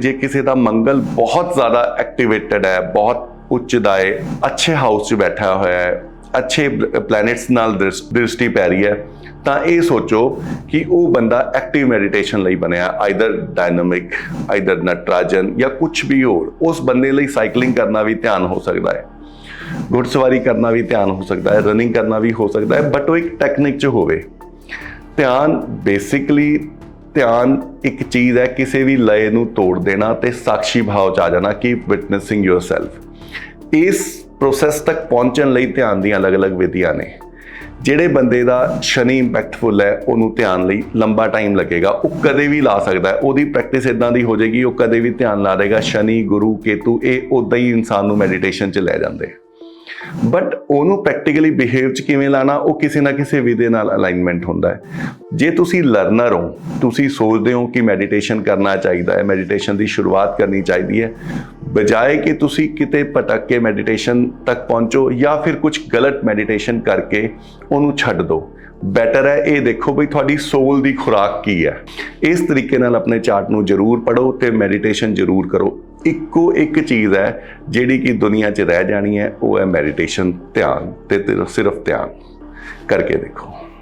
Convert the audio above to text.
ਜੇ ਕਿਸੇ ਦਾ ਮੰਗਲ ਬਹੁਤ ਜ਼ਿਆਦਾ ਐਕਟੀਵੇਟਡ ਹੈ, ਬਹੁਤ ਉੱਚ ਦਾ ਹੈ, ਅੱਛੇ ਹਾਊਸ 'ਚ ਬੈਠਾ ਹੋਇਆ ਹੈ, ਅੱਛੇ ਪਲੈਨਟਸ ਨਾਲ ਦ੍ਰਿਸ਼- ਦ੍ਰਿਸ਼ਟੀ ਪੈ ਰਹੀ ਹੈ, ਤਾਂ ਇਹ ਸੋਚੋ ਕਿ ਉਹ ਬੰਦਾ ਐਕਟਿਵ ਮੈਡੀਟੇਸ਼ਨ ਲਈ ਬਣਿਆ ਆਈਦਰ ਡਾਇਨਾਮਿਕ ਆਈਦਰ ਨਟਰਾਜਨ ਜਾਂ ਕੁਝ ਵੀ ਹੋਰ, ਉਸ ਬੰਦੇ ਲਈ ਸਾਈਕਲਿੰਗ ਕਰਨਾ ਵੀ ਧਿਆਨ ਹੋ ਸਕਦਾ ਹੈ, ਘੁੜਸਵਾਰੀ ਕਰਨਾ ਵੀ ਧਿਆਨ ਹੋ ਸਕਦਾ ਹੈ ਰਨਿੰਗ ਕਰਨਾ ਵੀ ਹੋ ਸਕਦਾ ਹੈ ਬਟ ਉਹ ਇੱਕ ਟੈਕਨਿਕ 'ਚ ਹੋਵੇ। ਧਿਆਨ ਬੇਸਿਕਲੀ ਧਿਆਨ ਇੱਕ ਚੀਜ਼ ਹੈ, ਕਿਸੇ ਵੀ ਲਏ ਨੂੰ ਤੋੜ ਦੇਣਾ ਤੇ ਸਾਖੀ ਭਾਵ ਚ ਆ ਜਾਣਾ ਕਿ ਵਿਟਨੈਸਿੰਗ ਯੋਰਸੈਲਫ ਇਸ ਪ੍ਰੋਸੈਸ ਤੱਕ ਪਹੁੰਚਣ ਲਈ ਧਿਆਨ ਦੀਆਂ ਅਲੱਗ-ਅਲੱਗ ਵਿਧੀਆਂ ਨੇ। ਜਿਹੜੇ ਬੰਦੇ ਦਾ ਸ਼ਨੀ ਇੰਪੈਕਟਫੁਲ ਹੈ, ਉਹਨੂੰ ਧਿਆਨ ਲਈ ਲੰਬਾ ਟਾਈਮ ਲੱਗੇਗਾ। ਉਹ ਕਦੇ ਵੀ ਲਾ ਸਕਦਾ ਹੈ। ਉਹਦੀ ਪ੍ਰੈਕਟਿਸ ਇਦਾਂ ਦੀ ਹੋ ਜਾਏਗੀ, ਉਹ ਕਦੇ ਵੀ ਧਿਆਨ ਲਾ ਦੇਗਾ। ਸ਼ਨੀ, ਗੁਰੂ, ਕੇਤੂ, ਇਹ ਉਦਾਂ ਹੀ ਇਨਸਾਨ ਨੂੰ ਮੈਡੀਟੇਸ਼ਨ 'ਚ ਲੈ ਜਾਂਦੇ ਬਟ ਉਹਨੂੰ ਪ੍ਰੈਕਟੀਕਲੀ ਬਿਹੇਵ ਚ ਕਿਵੇਂ ਲਾਣਾ, ਉਹ ਕਿਸੇ ਨਾ ਕਿਸੇ ਵਿਧੇ ਨਾਲ ਅਲਾਈਨਮੈਂਟ ਹੁੰਦਾ ਹੈ। ਜੇ ਤੁਸੀਂ ਲਰਨਰ ਹੋ, ਤੁਸੀਂ ਸੋਚਦੇ ਹੋ ਕਿ ਮੈਡੀਟੇਸ਼ਨ ਕਰਨਾ ਚਾਹੀਦਾ ਹੈ ਮੈਡੀਟੇਸ਼ਨ ਦੀ ਸ਼ੁਰੂਆਤ ਕਰਨੀ ਚਾਹੀਦੀ ਹੈ, ਬਜਾਏ ਕਿ ਤੁਸੀਂ ਕਿਤੇ ਭਟਕ ਕੇ ਮੈਡੀਟੇਸ਼ਨ ਤੱਕ ਪਹੁੰਚੋ ਜਾਂ ਫਿਰ ਕੁਝ ਗਲਤ ਮੈਡੀਟੇਸ਼ਨ ਕਰਕੇ ਉਹਨੂੰ ਛੱਡ ਦਿਓ। ਬੈਟਰ ਹੈ ਇਹ ਦੇਖੋ ਬਈ ਤੁਹਾਡੀ ਸੋਲ ਦੀ ਖੁਰਾਕ ਕੀ ਹੈ। ਇਸ ਤਰੀਕੇ ਨਾਲ ਆਪਣੇ ਚਾਰਟ ਨੂੰ ਜ਼ਰੂਰ ਪੜੋ ਤੇ ਮੈਡੀਟੇਸ਼ਨ ਜ਼ਰੂਰ ਕਰੋ। ਇੱਕੋ ਇੱਕ ਚੀਜ਼ ਹੈ ਜਿਹੜੀ ਕਿ ਦੁਨੀਆ 'ਚ ਰਹਿ ਜਾਣੀ ਹੈ, ਉਹ ਹੈ ਮੈਡੀਟੇਸ਼ਨ ਧਿਆਨ ਤੇ ਸਿਰਫ ਧਿਆਨ। ਕਰਕੇ ਦੇਖੋ।